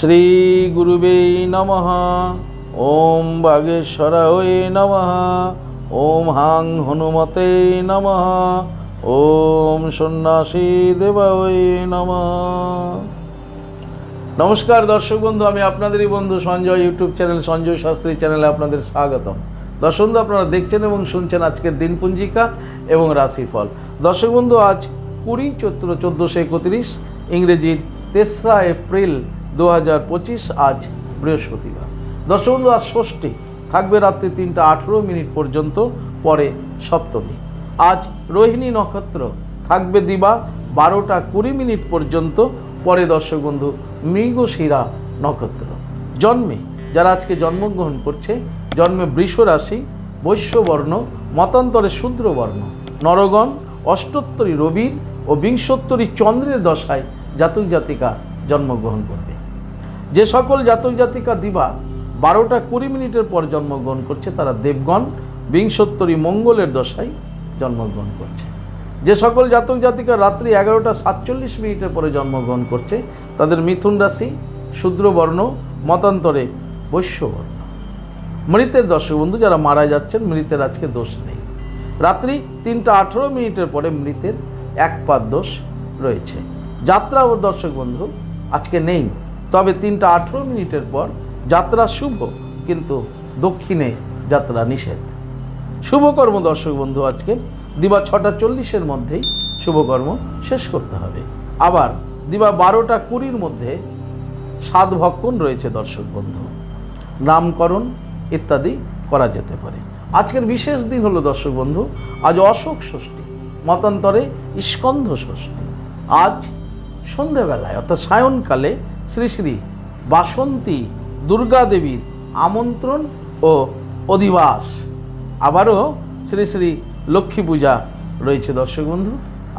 শ্রী গুরুবে নমঃ। ওম বাগেশ্বরায় নমঃ। ওম হাং হনুমতে নমঃ। ওম সন্ন্যাসী দেবায় নমঃ। নমস্কার দর্শক বন্ধু, আমি আপনাদেরই বন্ধু সঞ্জয়, ইউটিউব চ্যানেল সঞ্জয় শাস্ত্রী চ্যানেলে আপনাদের স্বাগতম। দর্শক বন্ধু, আপনারা দেখছেন এবং শুনছেন আজকের দিন পঞ্জিকা এবং রাশিফল। দর্শক বন্ধু, আজ কুড়ি চৈত্র চোদ্দোশো একত্রিশ, ইংরেজির তেসরা এপ্রিল দু হাজার পঁচিশ, আজ বৃহস্পতিবার। দর্শক আজ ষষ্ঠী। থাকবে রাত্রি তিনটা আঠেরো মিনিট পর্যন্ত, পরে সপ্তমী। আজ রোহিণী নক্ষত্র। থাকবে দিবা বারোটা কুড়ি মিনিট পর্যন্ত, পরে দর্শক বন্ধু, মৃগশিরা নক্ষত্র। জন্মে, যারা আজকে জন্মগ্রহণ করছে, জন্মে বৃষ রাশি বৈশ্যবর্ণ, মতান্তরে শূদ্রবর্ণ, নরগণ, অষ্টোত্তরী রবির ও বিংশোত্তরী চন্দ্রের দশায় জাতক জাতিকা জন্মগ্রহণ করবে। যে সকল জাতক জাতিকা দিবা বারোটা কুড়ি মিনিটের পর জন্মগ্রহণ করছে তারা দেবগণ, বিংশোত্তরী মঙ্গলের দশায় জন্মগ্রহণ করছে। যে সকল জাতক জাতিকা রাত্রি এগারোটা সাতচল্লিশ মিনিটের পরে জন্মগ্রহণ করছে, তাদের মিথুন রাশি, শূদ্রবর্ণ, মতান্তরে বৈশ্যবর্ণ। মৃতের দর্শক বন্ধু যারা মারা যাচ্ছেন, মৃতের আজকে দোষ নেই। রাত্রি তিনটা আঠেরো মিনিটের পরে মৃতের এক পাদ দোষ রয়েছে। যাত্রা ও দর্শক বন্ধু, আজকে নেই। তবে তিনটা আঠেরো মিনিটের পর যাত্রা শুভ, কিন্তু দক্ষিণে যাত্রা নিষেধ। শুভকর্ম দর্শক বন্ধু, আজকে দিবা ছটা চল্লিশের মধ্যেই শুভকর্ম শেষ করতে হবে। আবার দিবা বারোটা কুড়ির মধ্যে সাত ভক্ষণ রয়েছে, দর্শক বন্ধু। নামকরণ ইত্যাদি করা যেতে পারে। আজকের বিশেষ দিন হলো, দর্শক বন্ধু, আজ অশোক ষষ্ঠী, মতান্তরে স্কন্ধ ষষ্ঠী। আজ সন্ধেবেলায়, অর্থাৎ সায়নকালে শ্রী শ্রী বাসন্তী দুর্গা দেবীর আমন্ত্রণ ও অধিবাস। আবারও শ্রী শ্রী লক্ষ্মী পূজা রয়েছে দর্শক বন্ধু,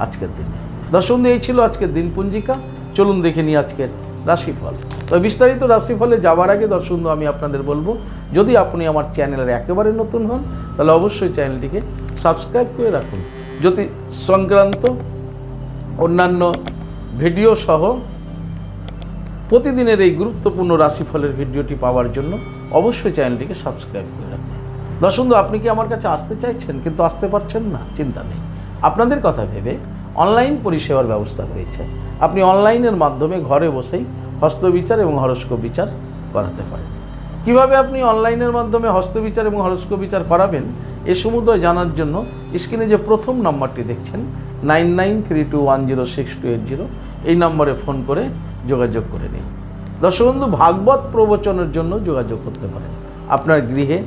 আজকের দিনে। দর্শক বন্ধু, এই ছিল আজকের দিন পঞ্জিকা। চলুন দেখে নিই আজকের রাশিফল। তো বিস্তারিত রাশিফলে যাওয়ার আগে দর্শক বন্ধু, আমি আপনাদের বলব, যদি আপনি আমার চ্যানেলের একেবারে নতুন হন, তাহলে অবশ্যই চ্যানেলটিকে সাবস্ক্রাইব করে রাখুন। জ্যোতি সংক্রান্ত অন্যান্য ভিডিও সহ প্রতিদিনের এই গুরুত্বপূর্ণ রাশিফলের ভিডিওটি পাওয়ার জন্য অবশ্যই চ্যানেলটিকে সাবস্ক্রাইব করে রাখবেন দর্শক বন্ধু, আপনি কি আমার কাছে আসতে চাইছেন কিন্তু আসতে পারছেন না? চিন্তা নেই। আপনাদের কথা ভেবে অনলাইন পরিষেবার ব্যবস্থা রয়েছে আপনি অনলাইনের মাধ্যমে ঘরে বসেই হস্তবিচার এবং হরস্ক বিচার করাতে পারেন। কীভাবে আপনি অনলাইনের মাধ্যমে হস্তবিচার এবং হরস্ক বিচার করাবেন এ সমুদয় জানার জন্য স্ক্রিনে যে প্রথম নাম্বারটি দেখছেন nine nine three two one zero six two eight zero এই নম্বরে ফোন করে যোগাযোগ করে নিন। দর্শক বন্ধু ভাগবত প্রবচনের জন্য যোগাযোগ করতে পারেন। আপনার গৃহে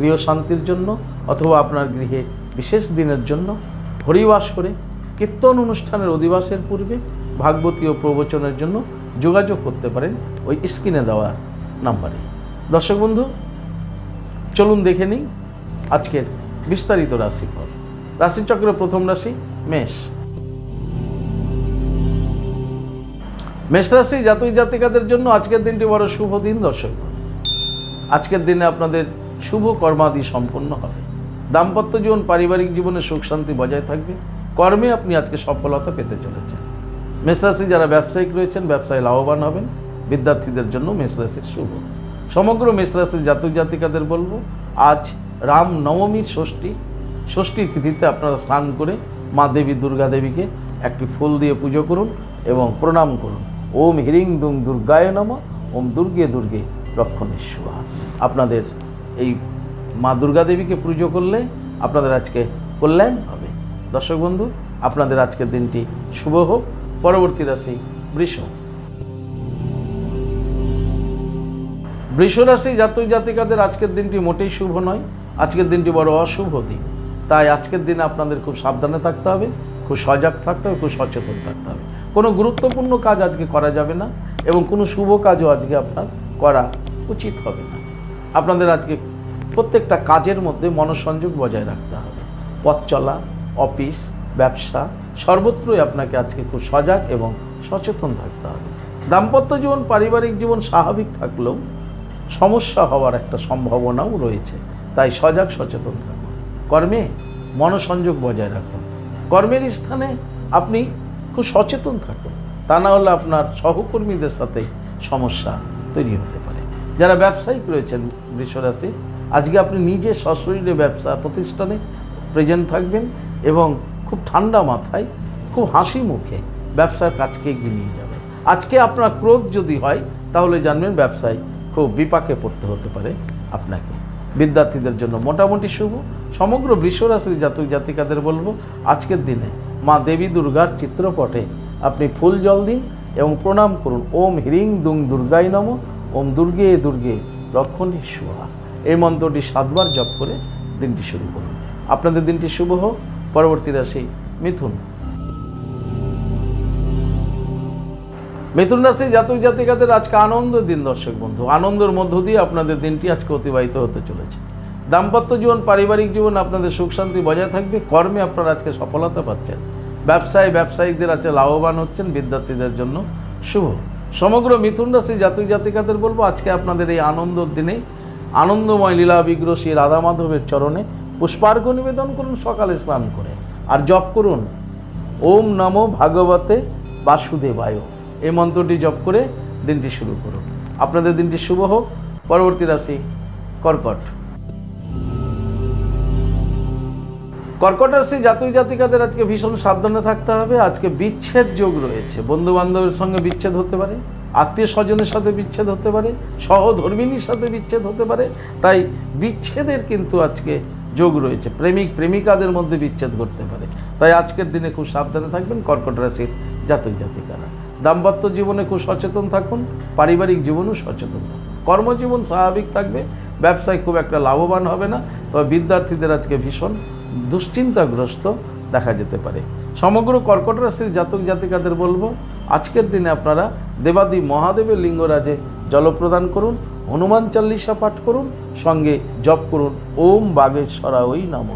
গৃহ শান্তির জন্য অথবা আপনার গৃহে বিশেষ দিনের জন্য হরিবাস করে কীর্তন অনুষ্ঠানের অধিবাসের পূর্বে ভাগবতীয় প্রবচনের জন্য যোগাযোগ করতে পারেন ওই স্ক্রিনে দেওয়া নাম্বারে। দর্শক বন্ধু, চলুন দেখে নিই আজকের বিস্তারিত রাশিফল। রাশিচক্রের প্রথম রাশি মেষ। মেষ রাশি জাতক জাতিকাদের জন্য আজকের দিনটি বড় শুভ দিন, দর্শক। আজকের দিনে আপনাদের শুভ কর্মাদি সম্পন্ন হবে। দাম্পত্য জীবন, পারিবারিক জীবনে সুখ শান্তি বজায় থাকবে। কর্মে আপনি আজকে সফলতা পেতে চলেছেন। মেষরাশি যারা ব্যবসায়িক রয়েছেন, ব্যবসায় লাভবান হবেন। বিদ্যার্থীদের জন্য মেষরাশির শুভ। সমগ্র মেষরাশির জাতক জাতিকাদের বলব, আজ রাম নবমীর ষষ্ঠী। ষষ্ঠী তিথিতে আপনারা স্নান করে মা দেবী, দুর্গা দেবীকে একটি ফুল দিয়ে পুজো করুন এবং প্রণাম করুন। ওম হিরিং দুং দুর্গায় নম, ওম দুর্গে দুর্গে রক্ষণেশ্বর। আপনাদের এই মা দুর্গা দেবীকে পুজো করলে আপনাদের আজকে কল্যাণ হবে। দর্শক বন্ধু, আপনাদের আজকের দিনটি শুভ হোক, পরবর্তী রাশি বৃষ। বৃষ রাশি জাতক জাতিকাদের আজকের দিনটি মোটেই শুভ নয়, আজকের দিনটি বড় অশুভ দিন। তাই আজকের দিনে আপনাদের খুব সাবধানে থাকতে হবে, খুব সজাগ থাকতে হবে, খুব সচেতন থাকতে হবে। কোনো গুরুত্বপূর্ণ কাজ আজকে করা যাবে না এবং কোনো শুভ কাজও আজকে আপনার করা উচিত হবে না। আপনাদের আজকে প্রত্যেকটা কাজের মধ্যে মনোসংযোগ বজায় রাখতে হবে। পথ চলা, অফিস, ব্যবসা, সর্বত্রই আপনাকে আজকে খুব সজাগ এবং সচেতন থাকতে হবে। দাম্পত্য জীবন, পারিবারিক জীবন স্বাভাবিক থাকলেও সমস্যা হওয়ার একটা সম্ভাবনাও রয়েছে। তাই সজাগ, সচেতন থাকুন। কর্মে মনোসংযোগ বজায় রাখুন। কর্মের স্থানে আপনি খুব সচেতন থাকুন। তা না হলে আপনার সহকর্মীদের সাথে সমস্যা তৈরি হতে পারে। যারা ব্যবসায়িক রয়েছেন বৃষরাশি, আজকে আপনি নিজে সশরীরে ব্যবসা প্রতিষ্ঠানে প্রেজেন্ট থাকবেন এবং খুব ঠান্ডা মাথায়, খুব হাসি মুখে ব্যবসার কাজকে এগিয়ে নিয়ে যাবেন। আজকে আপনার ক্রোধ যদি হয়, তাহলে জানবেন ব্যবসায় খুব বিপাকে পড়তে হতে পারে আপনাকে। বিদ্যার্থীদের জন্য মোটামুটি শুভ। সমগ্র বৃষরাশির জাতক জাতিকাদের বলব, আজকের দিনে মা দেবী দুর্গার চিত্রপটে। আপনি ফুল জল দিন এবং প্রণাম করুন। ওম হ্রিং দুং দুর্গাই নম, ওম দুর্গে দুর্গে রক্ষণী সোহা এই মন্ত্রটি সাতবার জপ করে দিনটি শুরু করুন। আপনাদের দিনটি শুভ হোক। পরবর্তী রাশি মিথুন। মিথুন রাশি জাতক জাতিকাদের আজকে আনন্দ দিন দর্শক বন্ধু। আনন্দের মধ্য দিয়ে আপনাদের দিনটি আজকে অতিবাহিত হতে চলেছে। দাম্পত্য জীবন, পারিবারিক জীবন, আপনাদের সুখ শান্তি বজায় থাকবে। কর্মে আপনারা আজকে সফলতা পাচ্ছেন। ব্যবসায় ব্যবসায়িকদের আছে, লাভবান হচ্ছেন বিদ্যার্থীদের জন্য। শুভ। সমগ্র মিথুন রাশি জাতক জাতিকাদের বলব, আজকে আপনাদের এই আনন্দর দিনে আনন্দময় লীলা বিগ্রহ শ্রী রাধা মাধবের চরণে পুষ্পার্ঘ্য নিবেদন করুন, সকালে স্নান করে। আর জপ করুন, ওম নমো ভাগবতে বাসুদেবায়। এই মন্ত্রটি জপ করে দিনটি শুরু করুন। আপনাদের দিনটি শুভ হোক। পরবর্তী রাশি কর্কট। কর্কট রাশি জাতক জাতিকাদের আজকে ভীষণ সাবধানে থাকতে হবে। আজকে বিচ্ছেদ যোগ রয়েছে। বন্ধু বান্ধবের সঙ্গে বিচ্ছেদ হতে পারে আত্মীয় স্বজনের সাথে বিচ্ছেদ হতে পারে, সহধর্মিনীর সাথে বিচ্ছেদ হতে পারে। তাই বিচ্ছেদের কিন্তু আজকে যোগ রয়েছে। প্রেমিক, প্রেমিকাদের মধ্যে বিচ্ছেদ করতে পারে। তাই আজকের দিনে খুব সাবধানে থাকবেন কর্কট রাশির জাতক জাতিকারা। দাম্পত্য জীবনে খুব সচেতন থাকুন, পারিবারিক জীবনেও সচেতন থাকুন। কর্মজীবন স্বাভাবিক থাকবে, ব্যবসায় খুব একটা লাভবান হবে না। তবে বিদ্যার্থীদের আজকে ভীষণ দুশ্চিন্তাগ্রস্ত দেখা যেতে পারে। সমগ্র কর্কট রাশির জাতক জাতিকাদের বলব, আজকের দিনে আপনারা দেবাদি মহাদেবের লিঙ্গরাজে জল প্রদান করুন, হনুমান চাল্লিশা পাঠ করুন, সঙ্গে জপ করুন, ওম বাগেশ্বরা ওই নাম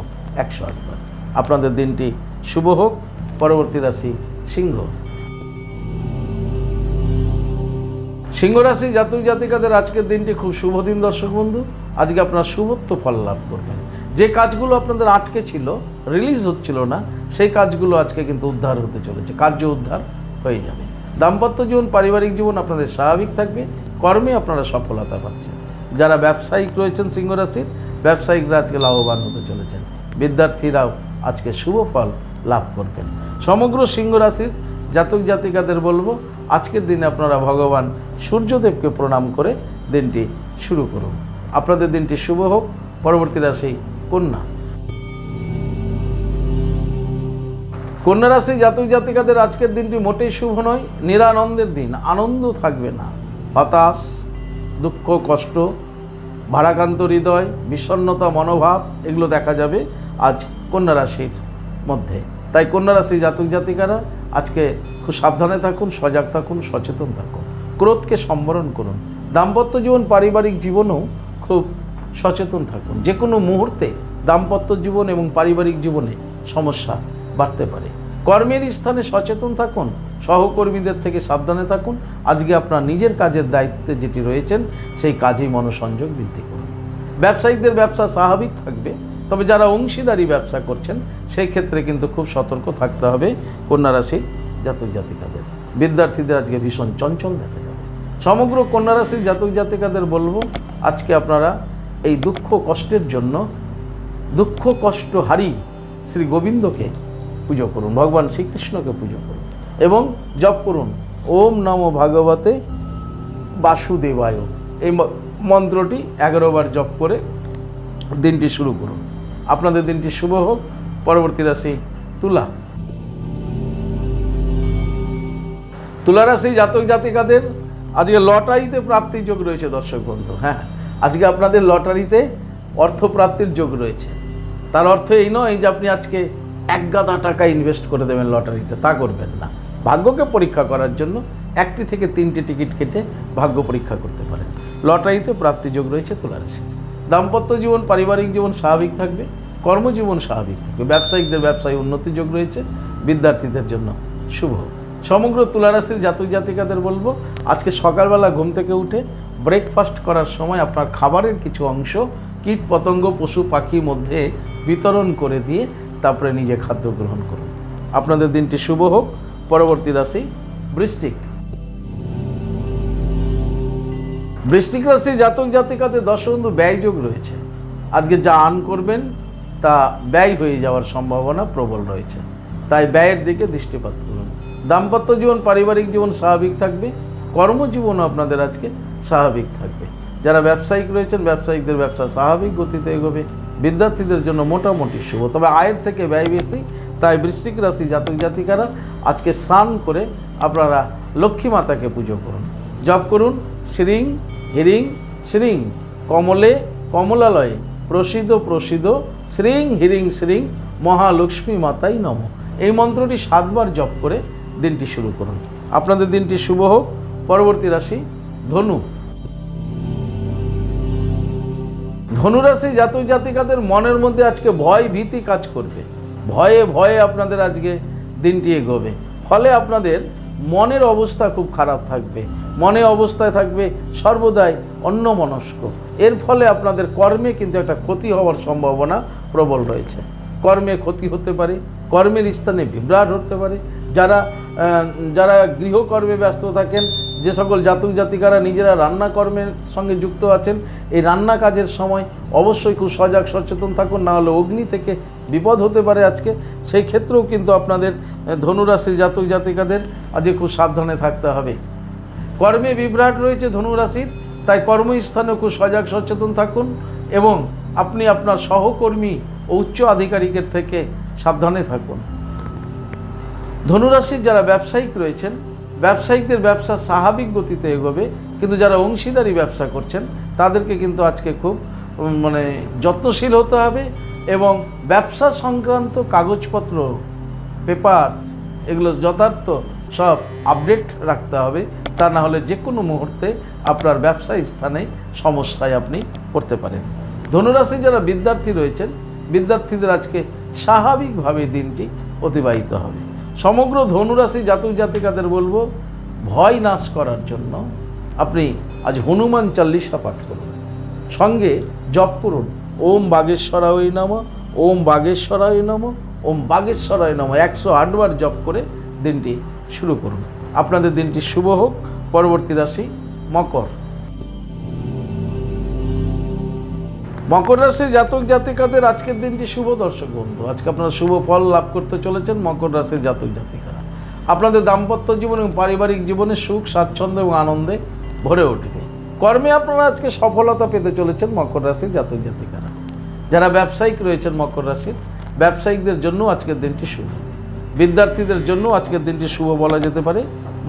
একশো আটবার। আপনাদের দিনটি শুভ হোক, পরবর্তী রাশি সিংহ। সিংহ রাশি জাতক জাতিকাদের আজকের দিনটি খুব শুভ দিন, দর্শক বন্ধু। আজকে আপনার শুভত্ব ফল লাভ করবেন। যে কাজগুলো আপনাদের আটকে ছিল রিলিজ হচ্ছিল না, সেই কাজগুলো আজকে কিন্তু উদ্ধার হতে চলেছে। কার্য উদ্ধার হয়ে যাবে। দাম্পত্য জীবন, পারিবারিক জীবন আপনাদের স্বাভাবিক থাকবে, কর্মে আপনারা সফলতা পাচ্ছেন। যারা ব্যবসায়িক রয়েছেন সিংহ রাশির, ব্যবসায়িকরা আজকে লাভবান হতে চলেছেন। বিদ্যার্থীরাও আজকে শুভ ফল লাভ করবেন। সমগ্র সিংহ রাশির জাতক জাতিকাদের বলব, আজকের দিনে আপনারা ভগবান সূর্যদেবকে প্রণাম করে দিনটি শুরু করুন। আপনাদের দিনটি শুভ হোক। পরবর্তী রাশি কন্যা। কন্যা রাশি জাতক জাতিকাদের আজকের দিনটি মোটেই শুভ নয়, নিরানন্দের দিন, আনন্দ থাকবে না। হতাশ, দুঃখ, কষ্ট, ভারাক্রান্ত হৃদয়, বিষণ্ণতা, মনোভাব, এগুলো দেখা যাবে আজ কন্যা রাশির মধ্যে। তাই কন্যা রাশি জাতক জাতিকারা আজকে খুব সাবধানে থাকুন, সজাগ থাকুন, সচেতন থাকুন। ক্রোধকে সম্বরণ করুন। দাম্পত্য জীবন, পারিবারিক জীবনেও খুব সচেতন থাকুন। যে কোনো মুহূর্তে দাম্পত্য জীবন এবং পারিবারিক জীবনে সমস্যা বাড়তে পারে। কর্মের স্থানে সচেতন থাকুন, সহকর্মীদের থেকে সাবধানে থাকুন। আজকে আপনার নিজের কাজের দায়িত্বে যেটি রয়েছেন, সেই কাজেই মনোসংযোগ বৃদ্ধি করুন। ব্যবসায়িকদের ব্যবসা স্বাভাবিক থাকবে, তবে যারা অংশীদারি ব্যবসা করছেন, সেই ক্ষেত্রে কিন্তু খুব সতর্ক থাকতে হবে কন্যা রাশির জাতক জাতিকাদের। বিদ্যার্থীদের আজকে ভীষণ চঞ্চল দেখা যাবে। সমগ্র কন্যা রাশির জাতক জাতিকাদের বলব, আজকে আপনারা এই দুঃখ কষ্টের জন্য, দুঃখ কষ্ট হারি শ্রী গোবিন্দকে পুজো করুন, ভগবান শ্রীকৃষ্ণকে পুজো করুন এবং জপ করুন। ওম নম ভাগবতে বাসুদেবায়। এই মন্ত্রটি এগারো বার জপ করে দিনটি শুরু করুন। আপনাদের দিনটি শুভ হোক। পরবর্তী রাশি তুলা। তুলা রাশি জাতক জাতিকাদের আজকে লটারিতে প্রাপ্তির যোগ রয়েছে দর্শক বন্ধু হ্যাঁ। আজকে আপনাদের লটারিতে অর্থ প্রাপ্তির যোগ রয়েছে। তার অর্থ এই নয় যে আপনি আজকে এক গাদা টাকা ইনভেস্ট করে দেবেন লটারিতে। তা করবেন না। ভাগ্যকে পরীক্ষা করার জন্য একটি থেকে তিনটি টিকিট কেটে ভাগ্য পরীক্ষা করতে পারেন। লটারিতে প্রাপ্তি যোগ রয়েছে তুলা দাম্পত্য জীবন, পারিবারিক জীবন স্বাভাবিক থাকবে, কর্মজীবন স্বাভাবিক থাকবে, ব্যবসায়িকদের ব্যবসায় উন্নতি যোগ রয়েছে, বিদ্যার্থীদের জন্য শুভ। সমগ্র তুলারাশির জাতক জাতিকাদের বলব, আজকে সকালবেলা ঘুম থেকে উঠে ব্রেকফাস্ট করার সময় আপনার খাবারের কিছু অংশ কীট পতঙ্গ, পশু পাখির মধ্যে বিতরণ করে দিয়ে তারপরে নিজে খাদ্য গ্রহণ করুন। আপনাদের দিনটি শুভ হোক। পরবর্তী রাশি বৃশ্চিক। বৃষ্টিক রাশি জাতক জাতিকাতে দশবন্ধু ব্যয়যোগ রয়েছে। আজকে যা আর্ন করবেন তা ব্যয় হয়ে যাওয়ার সম্ভাবনা প্রবল রয়েছে। তাই ব্যয়ের দিকে দৃষ্টিপাত করুন। দাম্পত্য জীবন, পারিবারিক জীবন স্বাভাবিক থাকবে। কর্মজীবনও আপনাদের আজকে স্বাভাবিক থাকবে। যারা ব্যবসায়িক রয়েছেন, ব্যবসায়িকদের ব্যবসা স্বাভাবিক গতিতে এগোবে। বিদ্যার্থীদের জন্য মোটামুটি শুভ। তবে আয়ের থেকে ব্যয় বেশি, তাই বৃশ্চিক রাশি জাতক জাতিকারা আজকে স্নান করে আপনারা লক্ষ্মী মাতাকে পুজো করুন। জপ করুন, শ্রীং, হিরিং, শ্রীং, কমলে, কমলালয়ে, প্রসিদ্ধ প্রসিদ্ধ, শ্রীং, হিরিং, শ্রীং, মহালক্ষ্মী মাতাই নম। এই মন্ত্রটি সাতবার জপ করে দিনটি শুরু করুন। আপনাদের দিনটি শুভ হোক। পরবর্তী রাশি ধনু। ধনুরাশি জাতক জাতিকাদের মনের মধ্যে আজকে ভয় ভীতি কাজ করবে। ভয়ে ভয়ে আপনাদের আজকে দিনটি এগোবে। ফলে আপনাদের মনের অবস্থা খুব খারাপ থাকবে। মনে অবস্থায় থাকবে সর্বদাই অন্যমনস্ক। এর ফলে আপনাদের কর্মে কিন্তু একটা ক্ষতি হওয়ার সম্ভাবনা প্রবল রয়েছে। কর্মে ক্ষতি হতে পারে, কর্মের স্থানে বিভ্রাট হতে পারে। যারা যারা গৃহকর্মে ব্যস্ত থাকেন যে সকল জাতক জাতিকারা নিজেরা রান্না কর্মের সঙ্গে যুক্ত আছেন, এই রান্না কাজের সময় অবশ্যই খুব সজাগ, সচেতন থাকুন, না হলে অগ্নি থেকে বিপদ হতে পারে আজকে। সেই ক্ষেত্রেও কিন্তু আপনাদের ধনুরাশির জাতক জাতিকাদের আজকে খুব সাবধানে থাকতে হবে। কর্মে বিভ্রাট রয়েছে ধনুরাশির, তাই কর্মস্থানে খুব সজাগ, সচেতন থাকুন এবং আপনি আপনার সহকর্মী ও উচ্চ আধিকারিকের থেকে সাবধানে থাকুন। ধনুরাশির যারা ব্যবসায়িক রয়েছেন ব্যবসায়িকদের ব্যবসা স্বাভাবিক গতিতে এগোবে, কিন্তু যারা অংশীদারি ব্যবসা করছেন, তাদেরকে কিন্তু আজকে খুব মানে যত্নশীল হতে হবে এবং ব্যবসা সংক্রান্ত কাগজপত্র পেপার এগুলো যথার্থ সব আপডেট রাখতে হবে। তা না হলে যে কোনো মুহূর্তে আপনার ব্যবসায়ী স্থানে সমস্যায় আপনি পড়তে পারেন। ধনুরাশি যারা বিদ্যার্থী রয়েছেন, বিদ্যার্থীদের আজকে স্বাভাবিকভাবে দিনটি অতিবাহিত হবে। সমগ্র ধনুরাশি জাতক জাতিকাদের বলব, ভয় নাশ করার জন্য আপনি আজ হনুমান চাল্লিশা পাঠ করুন। সঙ্গে জপ করুন। ওম বাগেশ্বরায় নম, ওম বাগেশ্বরায় নম, ওম বাগেশ্বরায় নম। একশো আটবার জপ করে দিনটি শুরু করুন। আপনাদের দিনটি শুভ হোক। পরবর্তী রাশি মকর। মকর রাশির জাতক জাতিকাদের আজকের দিনটি শুভ দর্শক বন্ধু। আজকে আপনারা শুভ ফল লাভ করতে চলেছেন মকর রাশির জাতক জাতিকারা। আপনাদের দাম্পত্য জীবন এবং পারিবারিক জীবনে সুখ, স্বাচ্ছন্দ্য এবং আনন্দে ভরে উঠবে। কর্মে আপনারা আজকে সফলতা পেতে চলেছেন মকর রাশির জাতক জাতিকারা। যারা ব্যবসায়িক রয়েছেন মকর রাশির ব্যবসায়িকদের জন্য আজকের দিনটি শুভ। বিদ্যার্থীদের জন্য আজকের দিনটি শুভ বলা যেতে পারে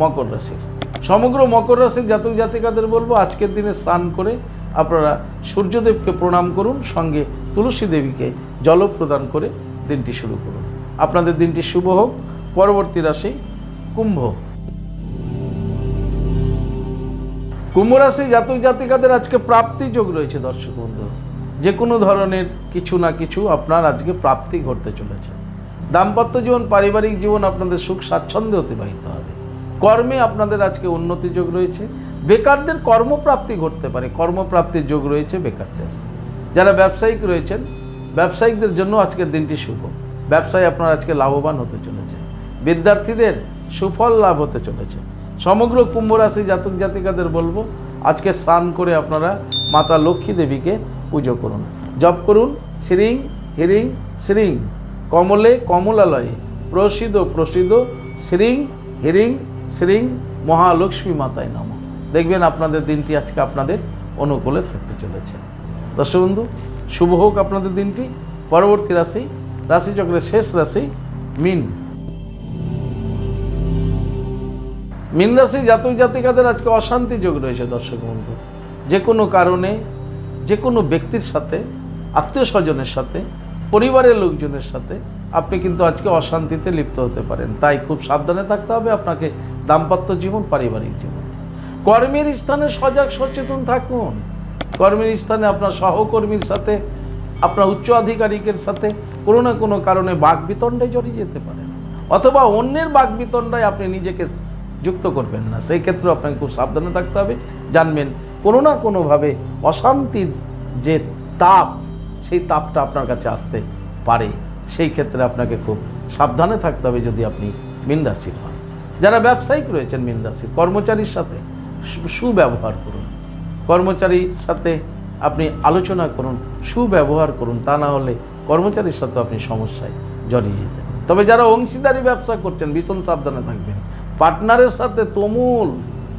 মকর রাশির সমগ্র মকর রাশির জাতক জাতিকাদের বলব, আজকের দিনে স্নান করে আপনারা সূর্যদেবকে প্রণাম করুন, সঙ্গে তুলসী দেবীকে জল প্রদান করে দিনটি শুরু করুন। আপনাদের দিনটি শুভ হোক, পরবর্তী রাশি কুম্ভ। কুম্ভ রাশি জাতক জাতিকাদের আজকে প্রাপ্তি যোগ রয়েছে দর্শক বন্ধু। যে কোনো ধরনের কিছু না কিছু আপনার আজকে প্রাপ্তি ঘটতে চলেছে। দাম্পত্য জীবন, পারিবারিক জীবন আপনাদের সুখ, স্বাচ্ছন্দ্যে অতিবাহিত হবে। কর্মে আপনাদের আজকে উন্নতি যোগ রয়েছে। বেকারদের কর্মপ্রাপ্তি ঘটতে পারে। কর্মপ্রাপ্তির যোগ রয়েছে বেকারদের। যারা ব্যবসায়িক রয়েছেন, ব্যবসায়িকদের জন্য আজকের দিনটি শুভ। ব্যবসায় আপনার আজকে লাভবান হতে চলেছে। বিদ্যার্থীদের সুফল লাভ হতে চলেছে। সমগ্র কুম্ভ রাশি জাতক জাতিকাদের বলব, আজকে স্নান করে আপনারা মাতা লক্ষ্মী দেবীকে পুজো করুন। জপ করুন, শ্রীং, হিরিং, শ্রীং, কমলে কমলালয়ে, প্রসিদ্ধ প্রসিদ্ধ শ্রীং, হিরিং, শ্রীং, মহালক্ষ্মী মাতায় নম। দেখবেন আপনাদের দিনটি আজকে আপনাদের অনুকূলে থাকতে চলেছে। দর্শক বন্ধু, শুভ হোক আপনাদের দিনটি। পরবর্তী রাশি, রাশিচক্রের শেষ রাশি, মিন। মিন রাশি জাতক জাতিকাদের আজকে অশান্তি যোগ রয়েছে দর্শক বন্ধু। যে কোনো কারণে যে কোনো ব্যক্তির সাথে, আত্মীয় স্বজনের সাথে, পরিবারের লোকজনের সাথে আপনি কিন্তু আজকে অশান্তিতে লিপ্ত হতে পারেন। তাই খুব সাবধানে থাকতে হবে আপনাকে দাম্পত্য জীবন, পারিবারিক জীবন। কর্মের স্থানে সজাগ সচেতন থাকুন। কর্মের স্থানে আপনার সহকর্মীর সাথে, আপনার উচ্চ আধিকারিকের সাথে কোনো না কোনো কারণে বাঘ বিতণ্ডে জড়িয়ে যেতে পারেন অথবা অন্যের বাঘ বিতণ্ডায় আপনি নিজেকে যুক্ত করবেন না। সেই ক্ষেত্রে আপনাকে খুব সাবধানে থাকতে হবে। জানবেন কোনো না কোনোভাবে অশান্তির যে তাপ, সেই তাপটা আপনার কাছে আসতে পারে। সেই ক্ষেত্রে আপনাকে খুব সাবধানে থাকতে হবে যদি আপনি মীন হন। যারা ব্যবসায়িক রয়েছেন মীন কর্মচারীর সাথে সুব্যবহার করুন। কর্মচারীর সাথে আপনি আলোচনা করুন, সুব্যবহার করুন, তা না হলে কর্মচারীর সাথে আপনি সমস্যায় জড়িয়ে যেতেন। তবে যারা অংশীদারি ব্যবসা করছেন, ভীষণ সাবধানে থাকবেন। পার্টনারের সাথে তুমুল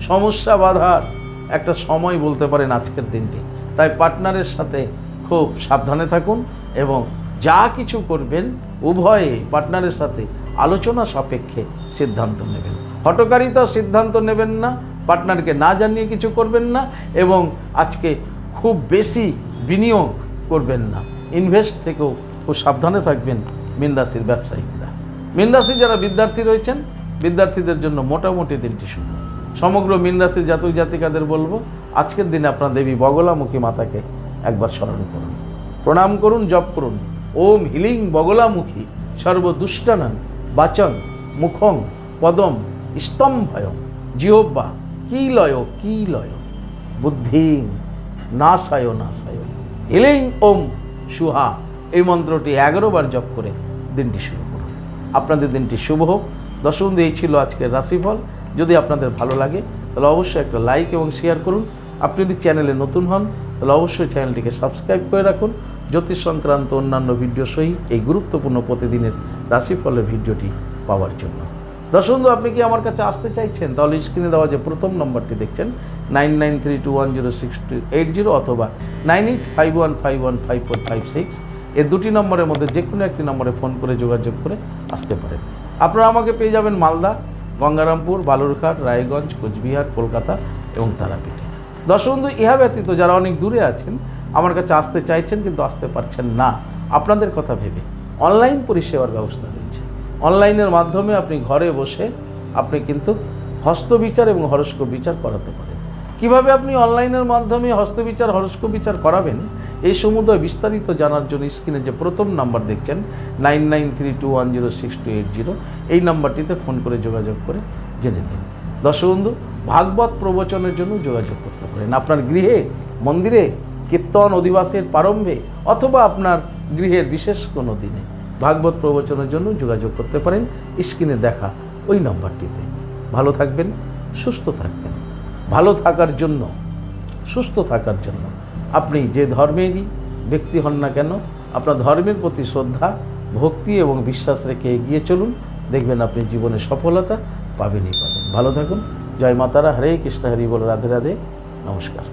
সমস্যা বাধার একটা সময় বলতে পারেন আজকের দিনটি। তাই পার্টনারের সাথে খুব সাবধানে থাকুন এবং যা কিছু করবেন, উভয়ে পার্টনারের সাথে আলোচনা সাপেক্ষে সিদ্ধান্ত নেবেন। হটকারিতা সিদ্ধান্ত নেবেন না পার্টনারকে না জানিয়ে কিছু করবেন না এবং আজকে খুব বেশি বিনিয়োগ করবেন না। ইনভেস্ট থেকেও খুব সাবধানে থাকবেন মীন রাশির ব্যবসায়িকরা মীন রাশি যারা বিদ্যার্থী রয়েছেন, বিদ্যার্থীদের জন্য মোটামুটি দিনটি শুভ। সমগ্র মীন রাশির জাতক জাতিকাদের বলব, আজকের দিনে আপনার দেবী বগলামুখী মাতাকে একবার স্মরণ করুন। প্রণাম করুন, জপ করুন। ওম হিলিং বগলামুখী, সর্বদুষ্টানাং বাচন মুখং পদম স্তম্ভয় জিহ্বা। কি লয় কি লয়? বুদ্ধি নাশায় নাশায় হিলিং ওম সুহা। এই মন্ত্রটি বার জপ করে দিনটি শুরু করুন। আপনাদের দিনটি শুভ হোক। বন্ধু, এই ছিল আজকের রাশিফল। যদি আপনাদের ভালো লাগে তাহলে অবশ্যই একটা লাইক এবং শেয়ার করুন। আপনি যদি চ্যানেলে নতুন হন তাহলে অবশ্যই চ্যানেলটিকে সাবস্ক্রাইব করে রাখুন। জ্যোতিষ সংক্রান্ত অন্যান্য ভিডিও সহিত এই গুরুত্বপূর্ণ প্রতিদিনের রাশিফলের ভিডিওটি পাওয়ার জন্য। দর্শক আপনি কি আমার কাছে আসতে চাইছেন? তাহলে স্ক্রিনে দেওয়া যে প্রথম নম্বরটি দেখছেন nine nine three two one zero six two eight zero অথবা nine eight five one five one five four five six এই দুটি নম্বরের মধ্যে যে কোনো একটি নম্বরে ফোন করে যোগাযোগ করে আসতে পারেন। আপনারা আমাকে পেয়ে যাবেন মালদা, গঙ্গারামপুর, বালুরঘাট, রায়গঞ্জ, কোচবিহার, কলকাতা এবং তারাপীঠে। দর্শক বন্ধু ইহা ব্যতীত যারা অনেক দূরে আছেন, আমার কাছে আসতে চাইছেন কিন্তু আসতে পারছেন না। আপনাদের কথা ভেবে অনলাইন পরিষেবার ব্যবস্থা রয়েছে। অনলাইনের মাধ্যমে আপনি ঘরে বসে আপনি কিন্তু হস্তবিচার এবং হরস্কোপ বিচার করাতে পারেন। কীভাবে আপনি অনলাইনের মাধ্যমে হস্তবিচার, হরস্কোপ বিচার করাবেন? এই সমুদয় বিস্তারিত জানার জন্য স্ক্রিনে যে প্রথম নাম্বার দেখছেন nine nine three two one zero six two eight zero এই নাম্বারটিতে ফোন করে যোগাযোগ করে জেনে নিন। দর্শক বন্ধু, ভাগবত প্রবচনের জন্য যোগাযোগ করতে পারেন। আপনার গৃহে, মন্দিরে, কীর্তন, অধিবাসের প্রারম্ভে, অথবা আপনার গৃহের বিশেষ কোনো দিনে। ভাগবত প্রবচনের জন্য যোগাযোগ করতে পারেন। স্ক্রিনে দেখা ওই নম্বরটিতে। ভালো থাকবেন, সুস্থ থাকবেন। ভালো থাকার জন্য, সুস্থ থাকার জন্য। আপনি যে ধর্মেরই ব্যক্তি হন না কেন, আপনার ধর্মের প্রতি শ্রদ্ধা, ভক্তি এবং বিশ্বাস রেখে এগিয়ে চলুন। দেখবেন আপনি জীবনে সফলতা পাবেনই পাবেন। ভালো থাকুন। জয় মাতারা। হরে কৃষ্ণ। হরি বল। রাধে রাধে। নমস্কার।